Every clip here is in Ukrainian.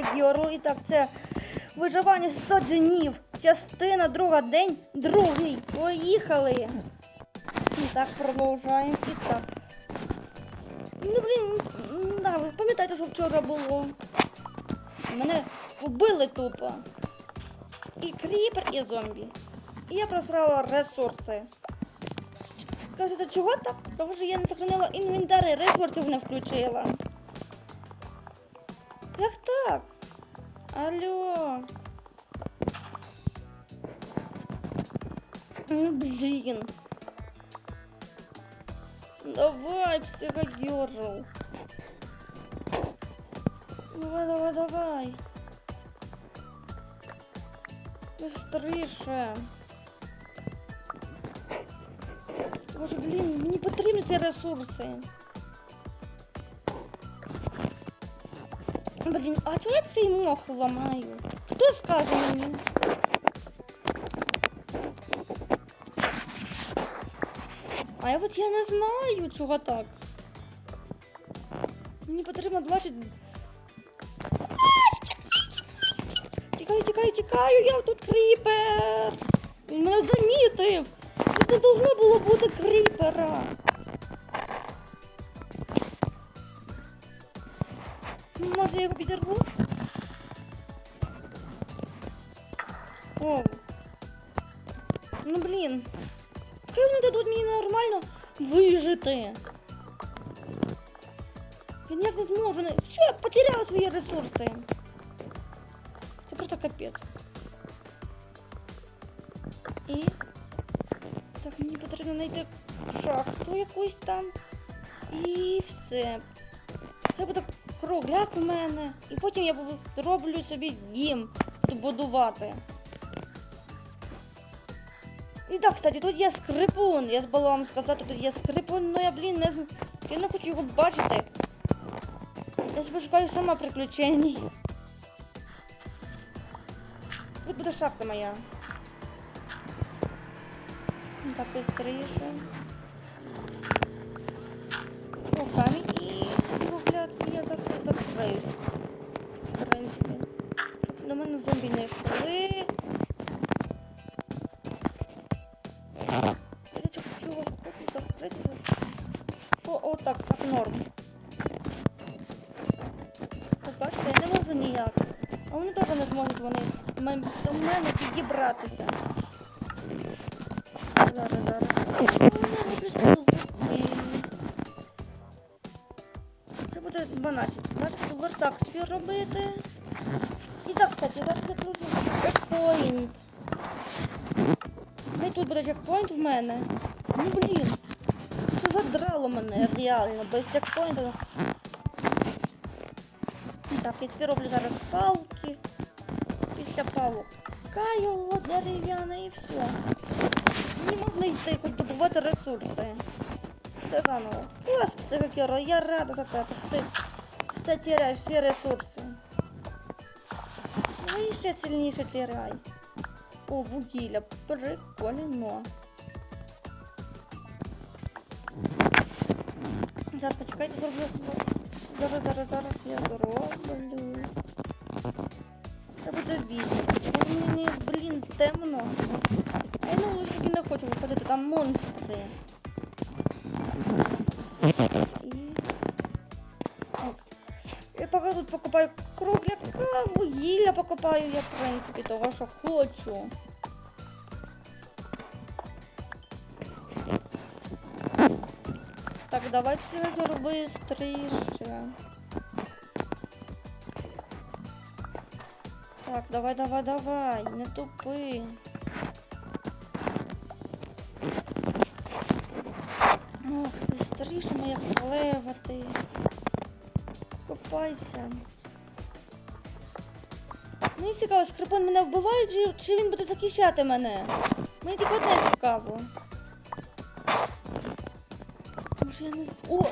психогеру. І так, це виживання 100 днів. Частина друга день другий. Поїхали. І так, продовжуємо. І так. Ну, блін, да, ви пам'ятаєте, що вчора було? Мене вбили тупо. І кріпер, і зомбі. І я просрала ресурси. Скажете, чого так? Тому що я не сохранила інвентар і ресурсів не включила. Як так? Алло. Ну, блін. Давай, психогерл. Давай, давай, давай. Быстріше. Боже, блін, мені потрібні ці Блін, а чого я цей мох ламаю? Хто скаже мені? А я от я не знаю, чого так. Мені потрібно 20. Тікаю, тікаю, тікаю, я тут кріпер. Він мене замітив. Тут не должно було бути кріпера. О. Ну блін. Хай вони дадуть мені нормально вижити. Я ніяк не зможу. Все, я потеряла свої ресурси. Це просто капець. І. Так, мені потрібно знайти шахту якусь там. І все. Хай буде кругляк у мене. І потім я зроблю собі дім буду будувати. Кстати, тут є скрипун. Я забула вам сказати, тут є скрипун, але я, блін, не знаю. Я не хочу його бачити. Я себе шукаю сама приключень. Тут буде шахта моя. Так, быстріше. До мене підібратися. Зараз, зараз. Це буде 12. Бачите, верстак собі робити. І так, кстати, зараз підключу чекпоінт. Хай тут буде чекпоінт в мене. Ну блін. Це задрало мене реально, без чекпоінту. Так, я тепер роблю зараз палки. Каю дерев'яне і все. Не можна йти, хоч добувати ресурси. Все заново. Клас, психокеро, я рада за тебе, що ти все теряєш, всі ресурси. Ну і ще сильніше теряй. О, вугілля, прикольно. Зараз почекайте, зроблю. Зараз, зараз, зараз я зроблю. Це буде вісім. Блін, темно. А я на вулицю не хочу виходити, там монстри. Я поки тут покупаю кругляка, вугілля покупаю я, в принципі, того, що хочу. Так, давай психогер быстріше. Так, давай, давай, давай, не тупи. Ох, быстріше моя королева ти. Копайся. Мені цікаво, скрипон мене вбиває, чи, чи він буде захищати мене? Мені тільки одне цікаво. Може я не О!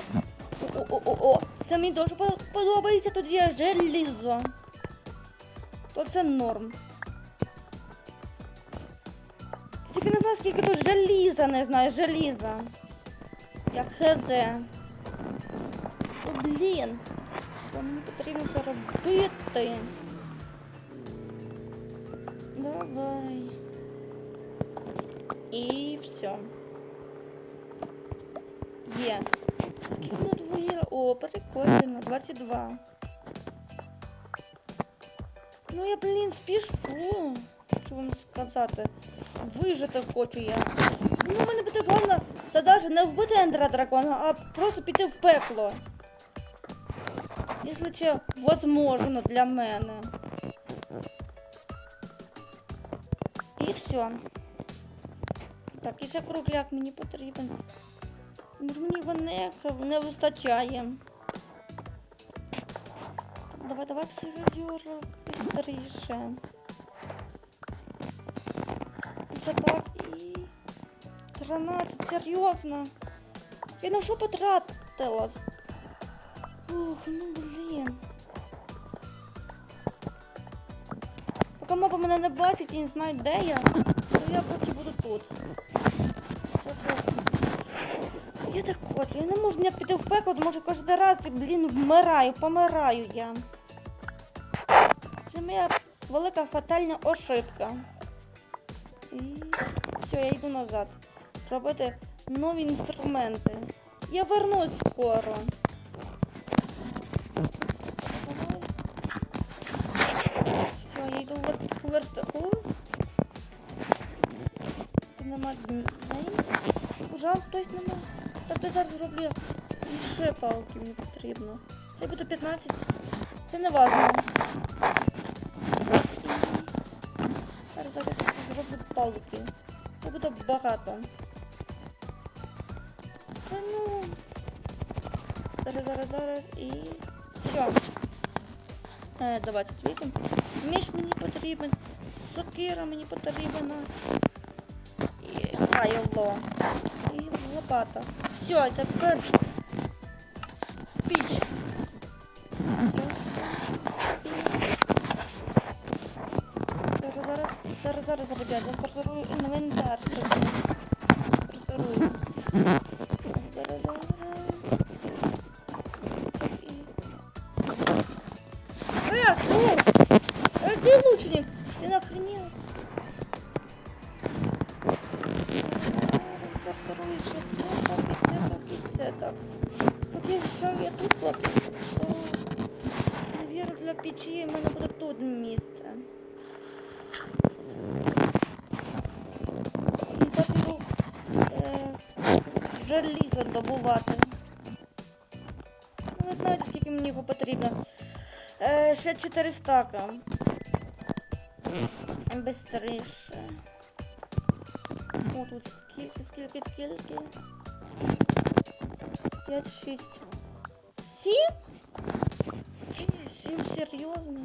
О-о-о-о! Це мені дуже подобається, тут є желізо. Це норм. Тільки не знаю, скільки тут желіза, не знаю, желіза. Як хз. О, блін. Що мені потрібно це робити? Давай. І все. Є. Скільки минут вугілля? О, прикольно, 22. Ну я, блін, спішу. Що вам сказати? Вижити хочу я. Ну, в мене буде головна задача не вбити ендера дракона, а просто піти в пекло. Якщо це возможно для мене. І все. Так, і ще кругляк мені потрібен. Може мені його не, не вистачає. Давай, давай, психойора, быстріше. Це так і... 13, серйозно. Я на що потратилась? Ух, ну блін. Поки моба мене не бачить і не знає, де я, то я поки буду тут. Я так хочу, я не можу ніяк піти в пекло, тому що кожен раз, блін, вмираю, помираю я. Моя велика фатальна ошибка. І все, я йду назад. Робити нові інструменти. Я вернусь скоро. Все, я йду в верстаку. Тут нема дней. Жал, хтось нема. Тобто я зараз зроблю ще палки мені потрібно. Це буде 15. Це не важливо. Я. Це буде багато. Та ну. Зараз, зараз, зараз і. Все. Е, 28. Між мені потрібен. Сокира мені потрібна. І кайло. І лопата. Все, тепер для в мене буде тут місце. І зараз йду е, желізо добувати. Ну, ви знаєте, скільки мені його потрібно. Е, ще 4 стака. Бистріше. О, тут скільки, скільки, скільки. 5, 6. 7? 7 серйозно.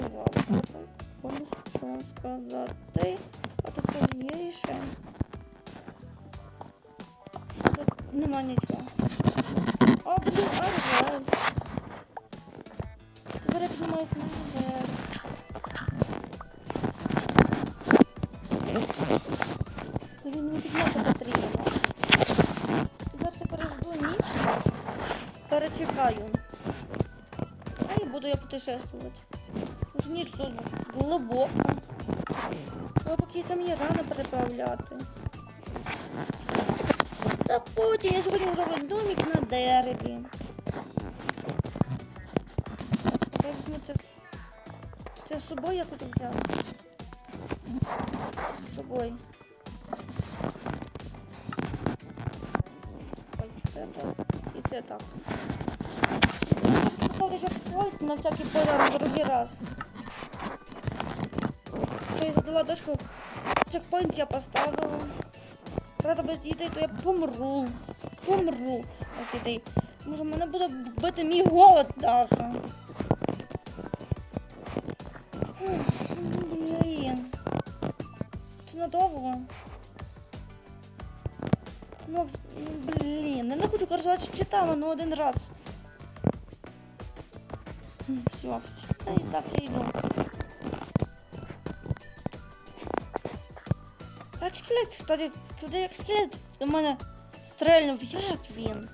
Вау, Можна що вам сказати. А тут що є ще? Тут нема нічого. А, блін, а жаль. Тепер я піднімаюсь наверх. Блін, мені підняти потрібно. Перечекаю. А і буду я путешествувати. Вже ніч тут глибоко. Але поки це мені рано переправляти. Та потім я сьогодні зроблю домик на дереві. Я візьму це, це з собою я хочу взяти. Це з собою. Пожар раз. Що я задала дошку, чекпоінт я поставила. Правда, без їди, то я помру. Помру без їди. Може, мене буде вбити мій голод даже. Блін. Це надовго. Ну, блін, я не хочу користуватися щитами, ну один раз. Все, все, і так я йду. Як скелет, кстати, кстати, як скелет до мене стрельнув, як він?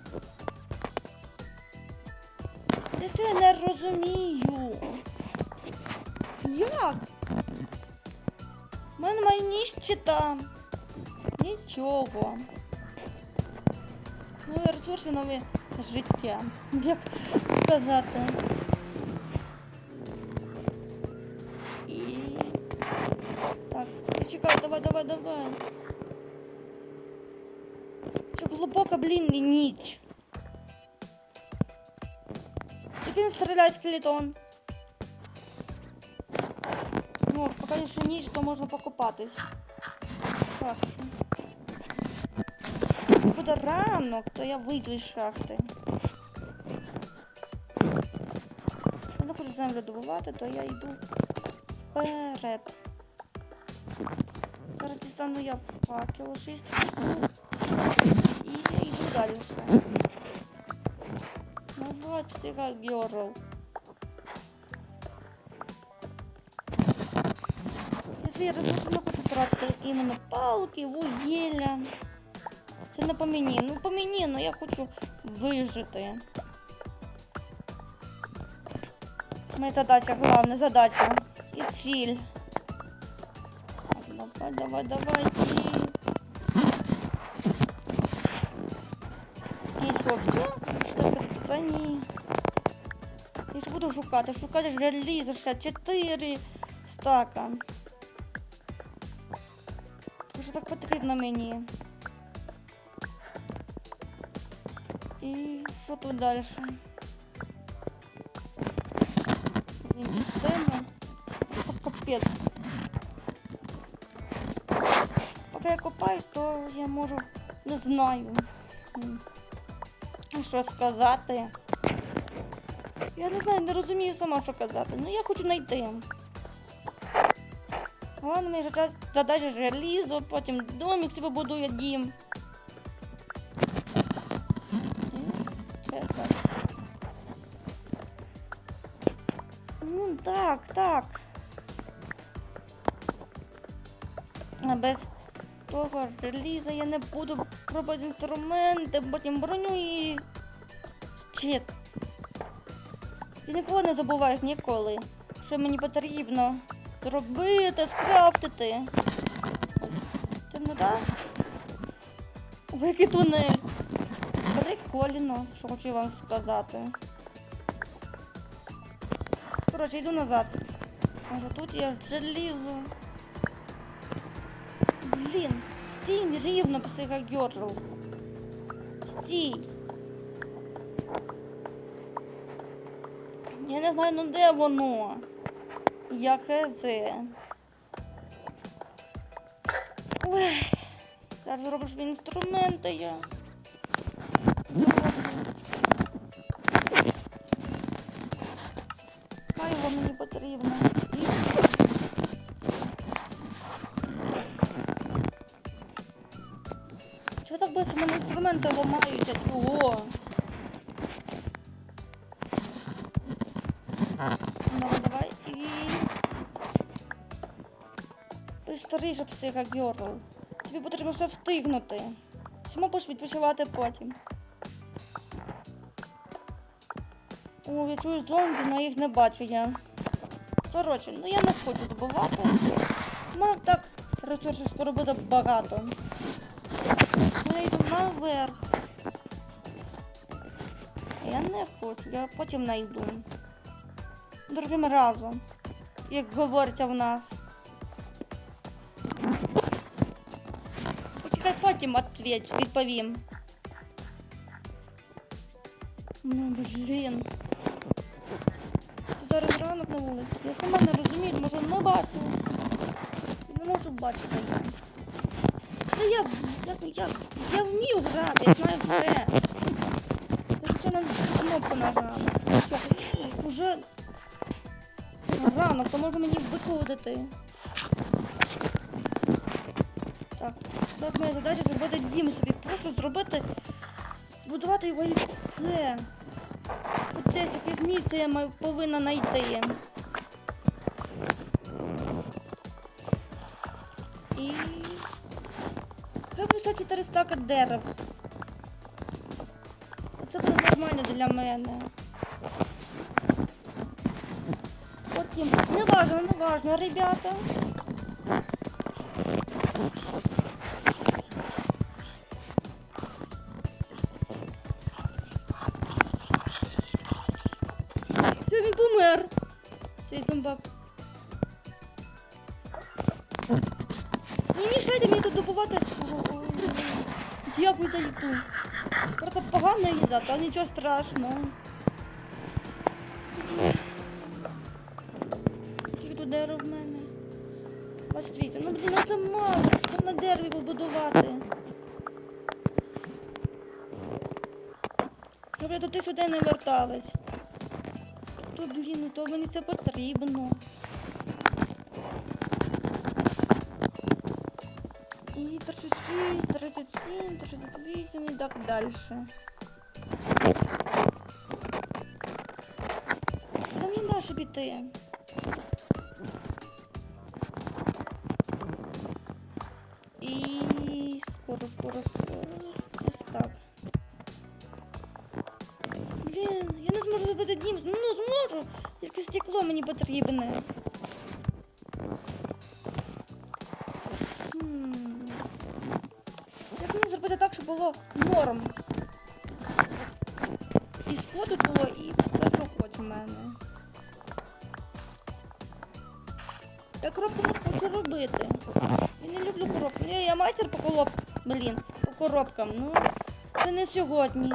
Я це не розумію. Як? У мене немає ні щита. Нічого. Ну ресурси нове життя. Як сказати. Давай. Це глибока, блін, ніч. Тільки не стріляй скелетон. Ну, поки ще ніч, то можна покопатись. Шахти. Буде ранок, то я вийду із шахти. Я не хочу землю добувати, то я йду вперед. Дістану я факел 6 штук. І я йду далі. Давай, психогерл. Я свої ресурси не хочу тратити іменно палки, вугілля. Це не по. Ну по ну я хочу вижити. Моя задача, головна задача. І ціль. Давай, давай, давай. І що, все? Та ні. Я ж буду шукати, шукати желізо ще 4 стака. Тому що так потрібно мені. І що тут далі? Знаю. Що сказати? Я не знаю, не розумію сама, що казати. Ну я хочу знайти. Головне, моя життя- задача желізо, потім домик собі будує дім. Ну так, так. Без того желіза я не буду пробувати інструменти, потім броню і щит. Ти ніколи не забуваєш ніколи, що мені потрібно зробити, скрафтити. Темнота? Ой, який тунель. Прикольно, що хочу вам сказати. Коротше, йду назад. Може тут є желізо. Блін, стій рівно психогерл. Стій. Я не знаю, ну де воно? Я. Ой, зараз робиш мені інструменти я. Мене інструменти ламаються? Чого? Давай, давай. І... Ти старіша психогерл. Тобі потрібно все встигнути. Чому будеш відпочивати потім? О, я чую зомбі, але їх не бачу я. Коротше, ну я не хочу добувати. У мене так ресурсів скоро буде багато. Наверх. Я не хочу, я потім найду. Другим разом, як говориться в нас. Почекай, потім відповідь, відповім. Ну, блін. Зараз ранок на вулиці. Я сама не розумію, може не бачу. Не можу бачити Та я, я, я, я вмію грати, я знаю все. Я звичайно кнопку нажала. Уже ранок, то може мені виходити. Так, зараз моя задача зробити дім собі. Просто зробити, збудувати його і все. Десь місце я маю, повинна знайти. І ще 4 дерев. Це буде нормально для мене. Потім, не важно, не важно, ребята. Та нічого страшного. Скільки тут дерева в мене? 28. Ну, ну це мало. На дереві побудувати? Щоб я туди сюди не верталась. То, блін, ну то мені це потрібно. І 36, 37, 38 і так далі. Піти. І скоро, скоро, скоро. Ось так. Блін, я не зможу зробити дім. Ну, зможу. Тільки стекло мені потрібне. Як мені зробити так, щоб було норм? Майстер по колоб... Блін, по коробкам. Ну, це не сьогодні.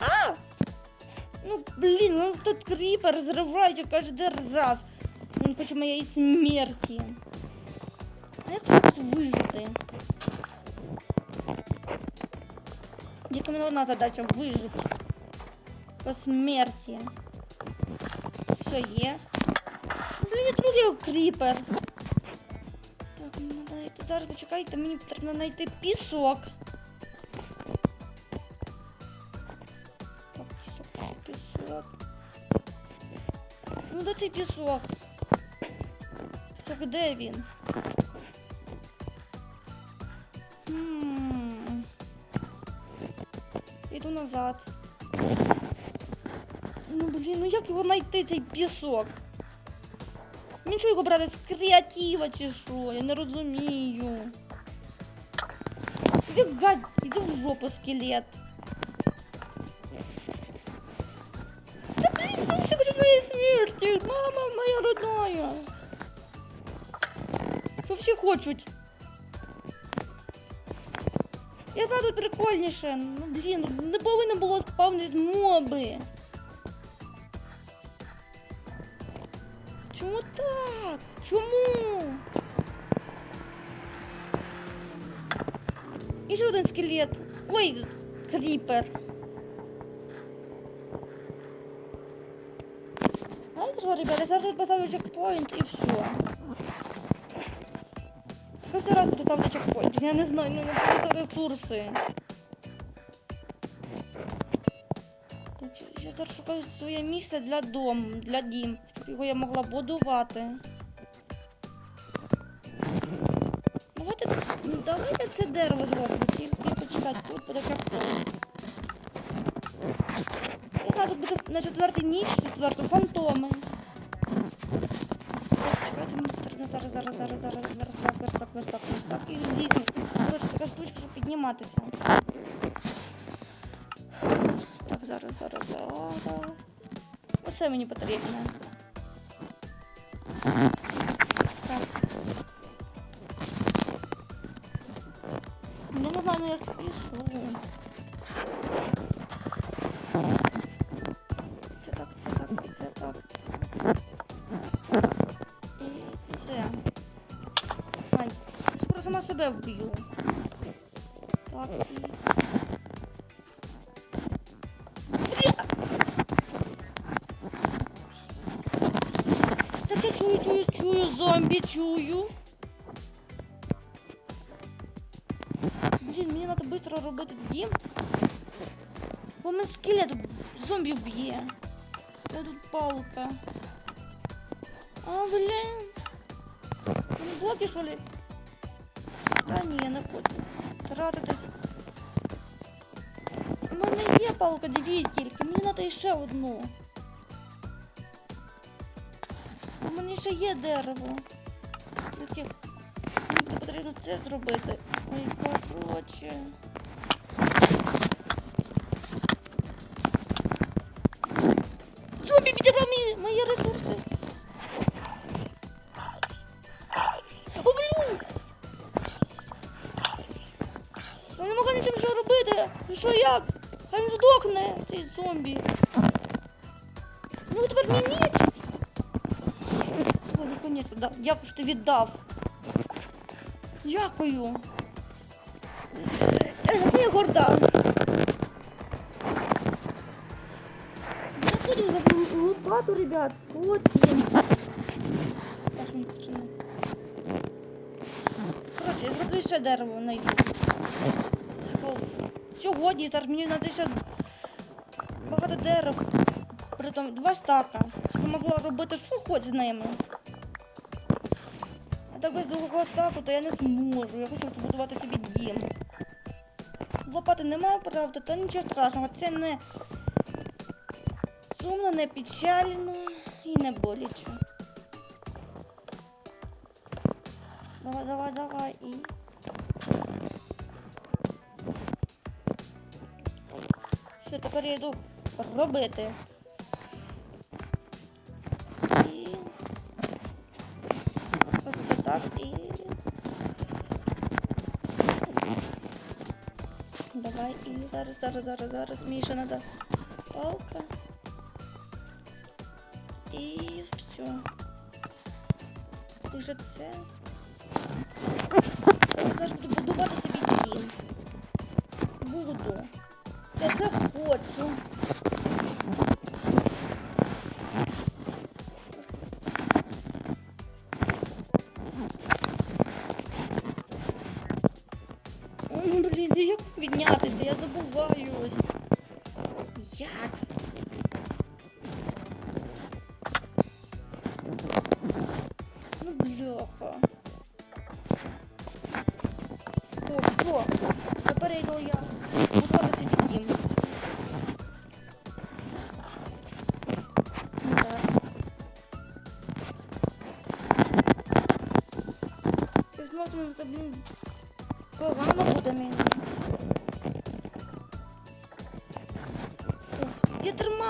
А! Ну, блін, ну тут кріпер зривається кожен раз. Він хоче моєї смерті. А як зараз вижити? Тільки мене одна задача вижити. По смерті. Все є. Злі другий кріпер. Зараз почекайте, мені потрібно знайти пісок. Так, пісок, пісок. Ну, де цей пісок? Пісок, де він? Хм. Іду назад. Ну блін, ну як його знайти, цей пісок? Мені що його брати з креатива чи що? Я не розумію. Іди гад, іди в жопу скелет. Та блін, це всі хочуть моєї смерті. Мама моя родная. Що всі хочуть? Я знаю, тут прикольніше. Ну, блін, не повинно було спавнити моби. Чому? І ще один скелет. Ой, кріпер. Знаєте що, ребята, зараз тут поставлю чекпоінт і все. Кожен раз буду ставити чекпоінт. Я не знаю, ну за ресурси. Я зараз шукаю своє місце для дому, для дім, щоб його я могла будувати. Давайте це дерево зробимо. Тільки почекати, тут буде чекпоінт. Яка тут буде на четвертій ніч, четверту фантоми. Чекайте, зараз, зараз, зараз, зараз, верстак, верстак, верстак, верстак. І дійсно, коротше, така штучка, щоб підніматися. Так, зараз, зараз, зараз. Оце мені потрібно. Сама вб'ю. Так. Так я чую, чую, чую, зомбі чую. Блін, мені треба швидко робити дім. Бо мене скелет зомбі вб'є. Я тут палка. А, не блоки, що ли? Ні, не хочу. Тратитись. У мене є палка, дві тільки. Мені треба ще одну. У мене ще є дерево. Тільки мені потрібно це зробити. Ой, коротше. Здохне, цей зомбі. Ну тепер мені ніч. Наконець-то, да. Дякую, що віддав. Дякую. За це я горда. Я буду заплату, ребят. Потім. Коротше, я зроблю ще дерево найду. Сьогодні зараз мені треба ще багато. Притом два стака. Я могла робити що хоч з ними. А так без другого стаку, то я не зможу. Я хочу збудувати собі дім. Лопати нема, правда, то нічого страшного. Це не сумно, не печально і не боляче. Давай, давай, давай і. Що тепер я йду робити? І. Оце так і. Давай і зараз, зараз, зараз, зараз. Мені ще треба палка. І все. І вже це. Піднятися? Я забуваюсь. Як? Ну, бляха. О, що? Тепер я. Будувати собі. Ну. Я зможу, що, блін, погано буде мені.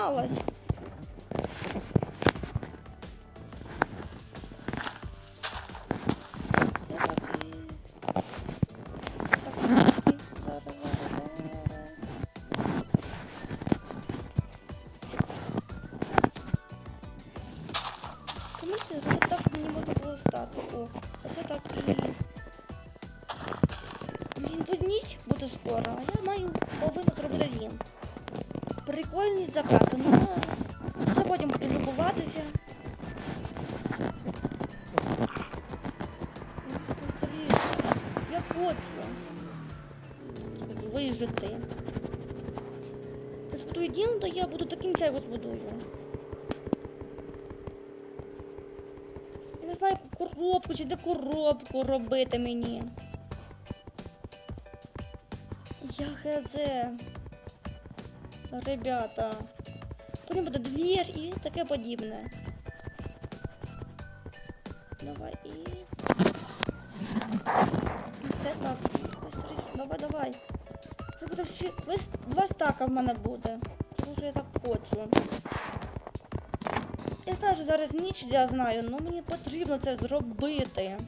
Я його збудую. Я не знаю, коробку чи де коробку робити мені. Я хз. Ребята. Потім буде двір і таке подібне. Давай і. Це так. Давай, давай. Це буде всі. Два стака в мене буде. Тому що я так хочу. Я знаю, що зараз ніч, я знаю, але мені потрібно це зробити.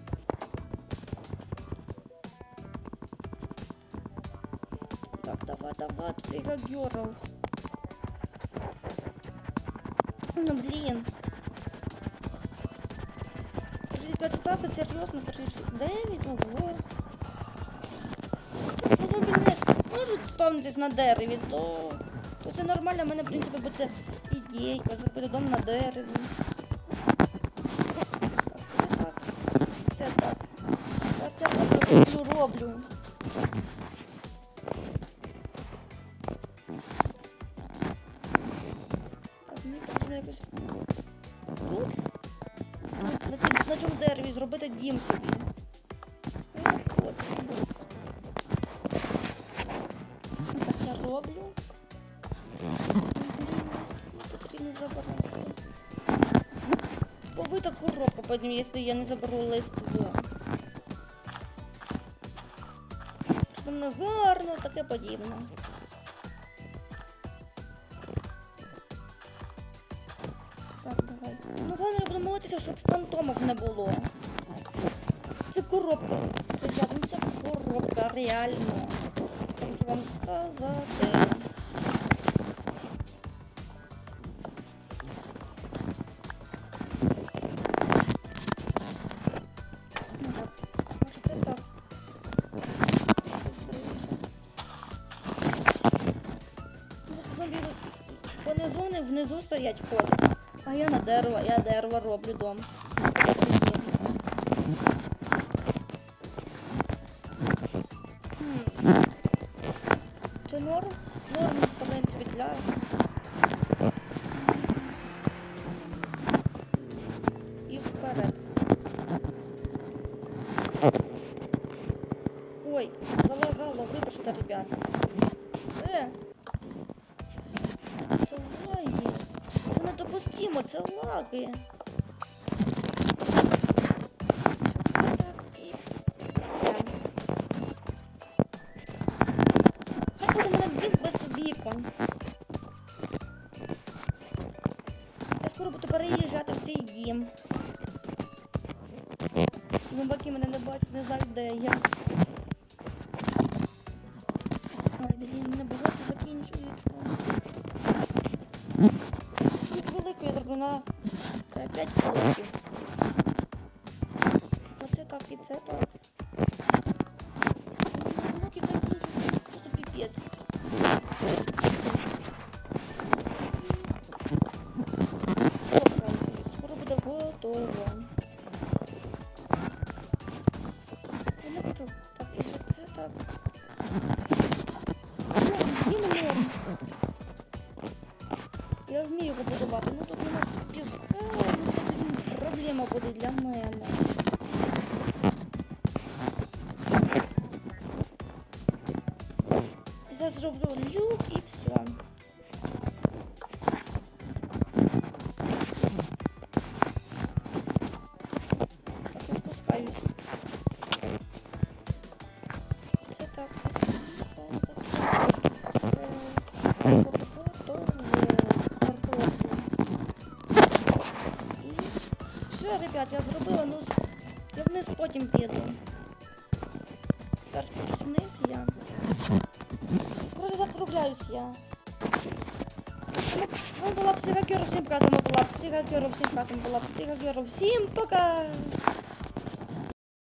Так, давай, давай, психогерл. Ну, блин. 35 стака, серьезно, 39, ого. Ну, блін, можуть спавнитись на дереві, то це нормально, в мене, в принципі, буде ідейка, зробити дом на дереві. Це так. Зараз я так роблю, роблю. На цьому дереві зробити дім собі. Потім, якщо я не заберу листво. Щоб воно гарно, таке подібне. Так, давай. Ну головне буду молитися, щоб фантомів не було. Це коробка. Ну це коробка, реально. Хочу вам сказати. Внизу стоять ходять. А я на дерево, я дерево роблю дом. Хм. Чи норм? Вікон. Я скоро буду переїжджати в цей дім. Зомбаки мене не бачать, не знають, де я. Я вмію побудувати. будувати, ну тут у нас піска, ну це проблема буде для мене. Зараз зроблю Ну, була психакеру, всім пока, тому була психакеру, всім пока, тому була психакеру, всім пока.